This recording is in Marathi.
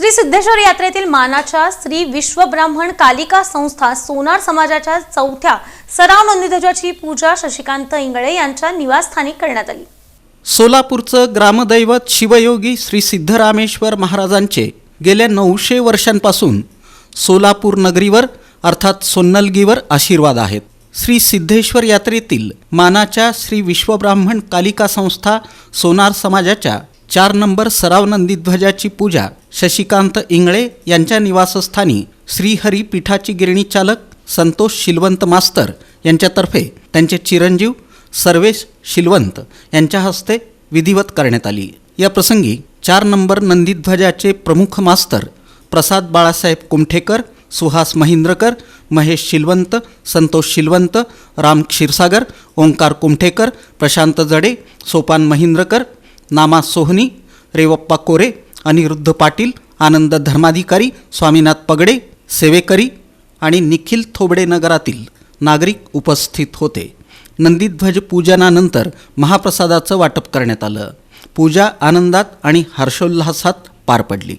श्री सिद्धेश्वर यात्रेतील मानाच्या श्री विश्वब्राह्मण कालिका संस्था सोनार समाजाच्या चौथ्या सराव नंदीध्वजाची पूजा शशिकांत इंगळे यांच्या निवासस्थानी करण्यात आली. सोलापूरचं ग्रामदैवत शिवयोगी श्री सिद्धरामेश्वर महाराजांचे गेल्या नऊशे वर्षांपासून सोलापूर नगरीवर अर्थात सोन्नलगीवर आशीर्वाद आहेत. श्री सिद्धेश्वर यात्रेतील मानाच्या श्री विश्वब्राह्मण कालिका संस्था सोनार समाजाच्या चार नंबर सराव नंदीध्वजाची पूजा शशिकांत इंगळे यांच्या निवासस्थानी श्रीहरी पीठाची गिरणी चालक संतोष शिलवंत मास्तर यांच्यातर्फे त्यांचे चिरंजीव सर्वेश शिलवंत यांच्या हस्ते विधिवत करण्यात आली. या प्रसंगी चार नंबर नंदीध्वजाचे प्रमुख मास्तर प्रसाद बाळासाहेब कुमठेकर सुहास महिंद्रकर महेश शिलवंत संतोष शिलवंत राम क्षीरसागर ओंकार कुमठेकर प्रशांत जडे सोपान महिंद्रकर नामा सोहनी रेवप्पा कोरे अनिरुद्ध पाटील आनंद धर्माधिकारी स्वामीनाथ पगडे सेवेकरी आणि निखिल थोबडे नगरातील नागरिक उपस्थित होते. नंदीध्वज पूजनानंतर महाप्रसादाचं वाटप करण्यात आलं. पूजा आनंदात आणि हर्षोल्हासात पार पडली.